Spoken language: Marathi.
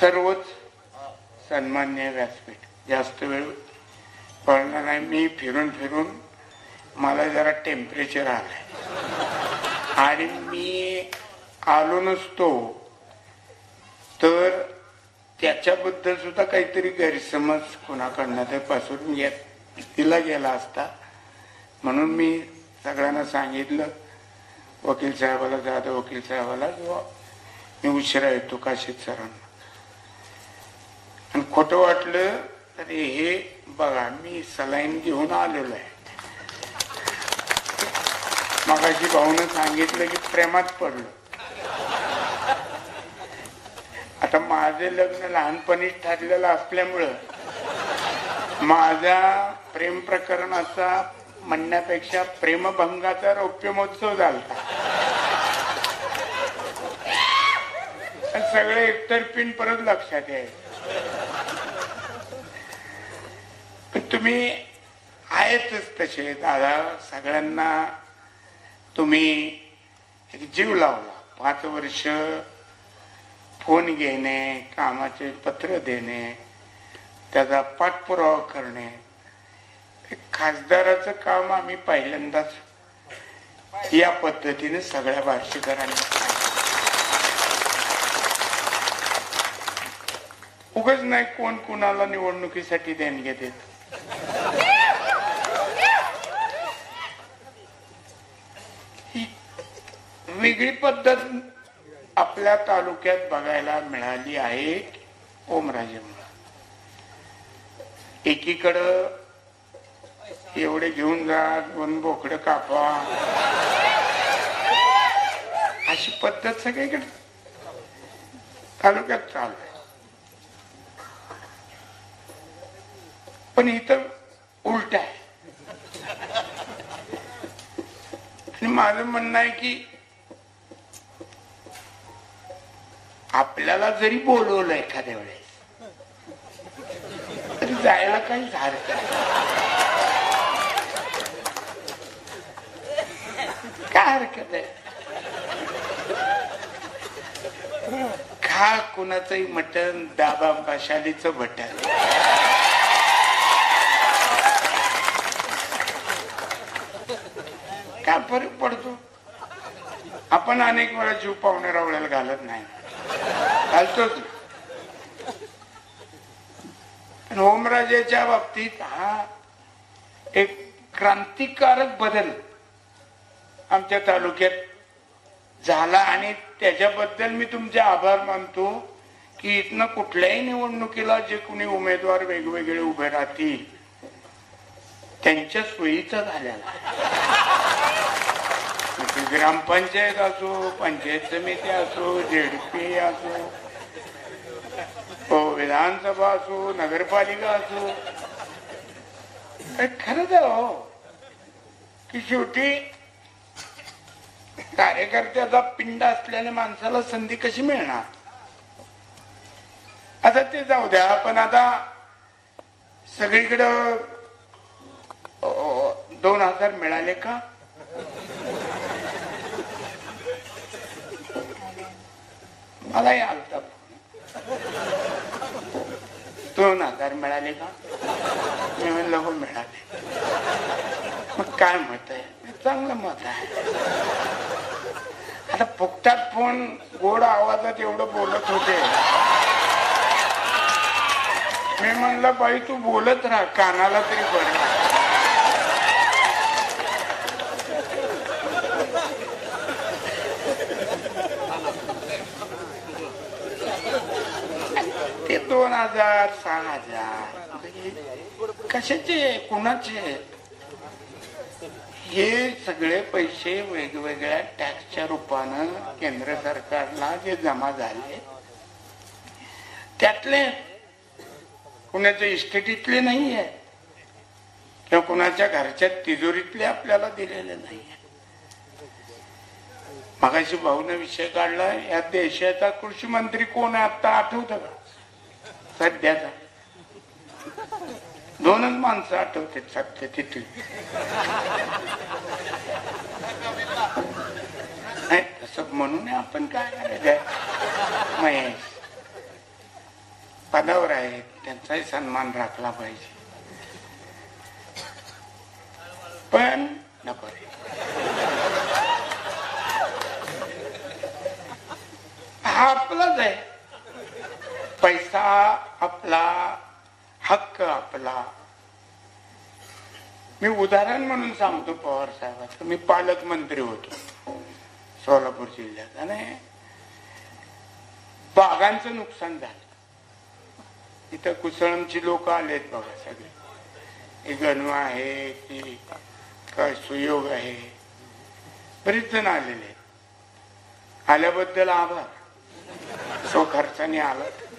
सर्वच सन्मान्य व्यासपीठ. जास्त वेळ पळणार नाही. मी फिरून फिरून मला जरा टेम्परेचर आलंय. आणि मी आलो नसतो तर त्याच्याबद्दल सुद्धा काहीतरी गैरसमज कोणाकडनं ते पसरून तिला गेला असता. म्हणून मी सगळ्यांना सांगितलं वकील साहेबाला जाधव वकील साहेबाला किंवा मी उशिरा येतो काशीद सरांना. खोटं वाटलं तरी हे बघा मी सलाईन घेऊन आलेलो आहे. मगाशी भाऊनं सांगितलं की प्रेमात पडलो. आता माझे लग्न लहानपणीच ठरलेलं असल्यामुळं माझ्या प्रेम प्रकरणाचा म्हणण्यापेक्षा प्रेमभंगाचा रौप्य महोत्सव झाला सगळे एकतर्फीन परत लक्षात यायचं पण तुम्ही आहेतच तसे दादा. सगळ्यांना तुम्ही एक जीव लावला. पाच वर्ष फोन घेणे कामाचे पत्र देणे त्याचा पाठपुरावा करणे. खासदाराचं काम आम्ही पहिल्यांदाच या पद्धतीने सगळ्या भाषिकरांनी उगच नाही कोण कुणाला निवडणुकीसाठी देणगे देत. वेगळी पद्धत आपल्या तालुक्यात बघायला मिळाली आहे ओमराजे एकीकडं एवढे घेऊन जा दोन बोकडं कापा. अशी पद्धत सगळीकडे तालुक्यात चालू आहे. पण इथं उलट आहे आणि माझं म्हणणं आहे की आपल्याला जरी बोलवलं एखाद्या वेळेस तरी जायला काही हरकत नाही. काय हरकत आहे? खा कुणाचंही मटण दाबा मशालीचं मटन काय फरक पडतो? आपण अनेक वेळा जीव पाहुणे रावळ्याला घालत नाही. घालतोच रोमराजेच्या ओमराजेच्या बाबतीत हा एक क्रांतिकारक बदल आमच्या तालुक्यात झाला आणि त्याच्याबद्दल मी तुमचे आभार मानतो की इथनं कुठल्याही निवडणुकीला जे कुणी उमेदवार वेगवेगळे उभे राहतील त्यांच्या सोयीचा झालेला ग्रामपंचायत असो पंचायत समिती असो झेडपी असो हो विधानसभा असो नगरपालिका असो. खरं खरंच हो की शेवटी कार्यकर्त्याचा पिंड असल्याने माणसाला संधी कशी मिळणार? आता ते जाऊ द्या पण आता सगळीकडं दोन हजार मिळाले का? मलाही आलता फोन. दोन हजार मिळाले का? मी म्हणलं हो मिळाले. मग काय मत आहे? चांगलं मत आहे. आता फुकटात फोन गोड आवाजात एवढं बोलत होते? मी म्हणलं बाई तू बोलत राहा. कानाला तरी बरं ते दोन हजार सहा हजार. कशाचे? कुणाचे? हे सगळे पैसे वेगवेगळ्या टॅक्सच्या रूपानं केंद्र सरकारला जे जमा झाले त्यातले कुणाच्या इस्टेटीतले नाही आहे किंवा कुणाच्या घरच्या तिजोरीतले आपल्याला दिलेले नाही आहे मगाशी भाऊने विषय काढला या देशाचा कृषी मंत्री कोण आहे? आता आठवतं का? सध्याचा दोनच माणसं आठवते सध्या तिथे. नाही तसं म्हणून आपण काय करायचं? महेश. त्यांचाही सन्मान राखला पाहिजे. पण नको. रे हा आपलाच आहे. पैसा आपला हक्क आपला. मी उदाहरण म्हणून सांगतो पवार साहेबांचं. मी पालकमंत्री होतो. सोलापूर जिल्ह्यात. आणि बागांचं नुकसान झालं. इथं कुसळमची लोक आलेत बघा सगळे. हे गणवा आहे की काय सुयोग आहे. बरीच जण आलेले आहेत. आल्याबद्दल आभार. सो खर्चाने आलात.